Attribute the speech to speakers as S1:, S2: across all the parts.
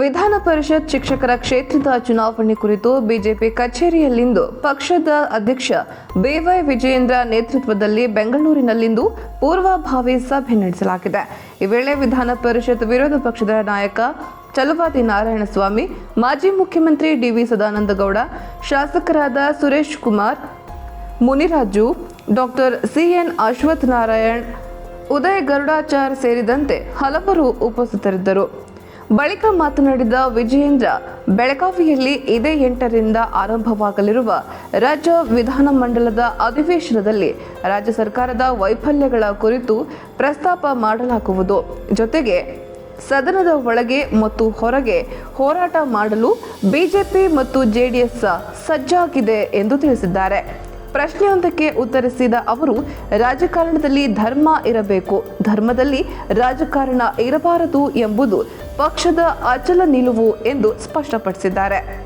S1: ವಿಧಾನ ಪರಿಷತ್ ಶಿಕ್ಷಕರ ಕ್ಷೇತ್ರದ ಚುನಾವಣೆ ಕುರಿತು ಬಿಜೆಪಿ ಕಚೇರಿಯಲ್ಲಿಂದು ಪಕ್ಷದ ಅಧ್ಯಕ್ಷ ಬಿವೈ ವಿಜಯೇಂದ್ರ ನೇತೃತ್ವದಲ್ಲಿ ಬೆಂಗಳೂರಿನಲ್ಲಿಂದು ಪೂರ್ವಭಾವಿ ಸಭೆ ನಡೆಸಲಾಗಿದೆ. ಈ ವೇಳೆ ವಿಧಾನ ಪರಿಷತ್ ವಿರೋಧ ಪಕ್ಷದ ನಾಯಕ ಚಲುವಾದಿ ನಾರಾಯಣಸ್ವಾಮಿ, ಮಾಜಿ ಮುಖ್ಯಮಂತ್ರಿ ಡಿವಿ ಸದಾನಂದಗೌಡ, ಶಾಸಕರಾದ ಸುರೇಶ್ ಕುಮಾರ್, ಮುನಿರಾಜು, ಡಾಕ್ಟರ್ ಸಿಎನ್ ಅಶ್ವಥ್ ನಾರಾಯಣ್ ಉದಯ್ ಗರುಡಾಚಾರ್ ಸೇರಿದಂತೆ ಹಲವರು ಉಪಸ್ಥಿತರಿದ್ದರು. ಬಳಿಕ ಮಾತನಾಡಿದ ವಿಜಯೇಂದ್ರ, ಬೆಳಗಾವಿಯಲ್ಲಿ ಇದೇ ಎಂಟರಿಂದ ಆರಂಭವಾಗಲಿರುವ ರಾಜ್ಯ ವಿಧಾನಮಂಡಲದ ಅಧಿವೇಶನದಲ್ಲಿ ರಾಜ್ಯ ಸರ್ಕಾರದ ವೈಫಲ್ಯಗಳ ಕುರಿತು ಪ್ರಸ್ತಾಪ ಮಾಡಲಾಗುವುದು. ಜೊತೆಗೆ ಸದನದ ಒಳಗೆ ಮತ್ತು ಹೊರಗೆ ಹೋರಾಟ ಮಾಡಲು ಬಿಜೆಪಿ ಮತ್ತು ಜೆಡಿಎಸ್ ಸಜ್ಜಾಗಿದೆ ಎಂದು ತಿಳಿಸಿದ್ದಾರೆ. ಪ್ರಶ್ನೆಯೊಂದಕ್ಕೆ ಉತ್ತರಿಸಿದ ಅವರು, ರಾಜಕಾರಣದಲ್ಲಿ ಧರ್ಮ ಇರಬೇಕು. ಧರ್ಮದಲ್ಲಿ ರಾಜಕಾರಣ ಇರಬಾರದು ಎಂಬುದು ಪಕ್ಷದ ಅಚಲ ನಿಲುವು ಎಂದು ಸ್ಪಷ್ಟಪಡಿಸಿದ್ದಾರೆ.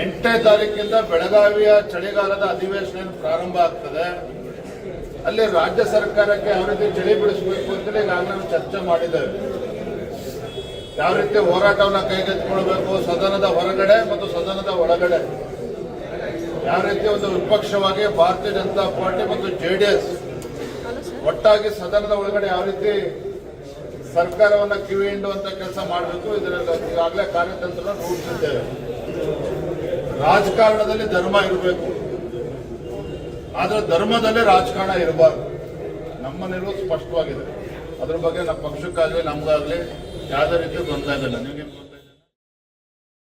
S2: ಎಂಟನೇ ತಾರೀಕಿಂದ ಬೆಳಗಾವಿಯ ಚಳಿಗಾಲದ ಅಧಿವೇಶನ ಪ್ರಾರಂಭ ಆಗ್ತದೆ. ಅಲ್ಲಿ ರಾಜ್ಯ ಸರ್ಕಾರಕ್ಕೆ ಯಾವ ರೀತಿ ಚಳಿ ಬಿಡಿಸಬೇಕು ಅಂತಲೇ ಈಗಾಗಲೇ ನಾವು ಚರ್ಚೆ ಮಾಡಿದ್ದೇವೆ ಯಾವ ರೀತಿ ಹೋರಾಟವನ್ನ ಕೈಗೆತ್ತಿಕೊಳ್ಬೇಕು, ಸದನದ ಹೊರಗಡೆ ಮತ್ತು ಸದನದ ಒಳಗಡೆ. ಯಾವ ರೀತಿ ಒಂದು ವಿಪಕ್ಷವಾಗಿ ಭಾರತೀಯ ಜನತಾ ಪಾರ್ಟಿ ಮತ್ತು ಜೆ ಡಿ ಎಸ್ ಒಟ್ಟಾಗಿ ಸದನದ ಒಳಗಡೆ ಯಾವ ರೀತಿ ಸರ್ಕಾರವನ್ನ ಕಿವಿ ಹಿಂಡುವಂತ ಕೆಲಸ ಮಾಡಬೇಕು ಇದರಲ್ಲಿ ಈಗಾಗಲೇ ಕಾರ್ಯತಂತ್ರ ರೂಪಿಸಿದ್ದೇವೆ. ರಾಜಕಾರಣದಲ್ಲಿ ಧರ್ಮ ಇರಬೇಕು. ಆದ್ರೆ ಧರ್ಮದಲ್ಲೇ ರಾಜಕಾರಣ ಇರಬಾರ್ದು. ನಮ್ಮ ನಿಲುವು ಸ್ಪಷ್ಟವಾಗಿದೆ. ಅದ್ರ ಬಗ್ಗೆ ನಮ್ಮ ಪಕ್ಷಕ್ಕಾಗಲಿ, ನಮಗಾಗಲಿ ಯಾವುದೇ ರೀತಿ ಗೊಂದಲ ಇಲ್ಲ. ನಿಮಗೆ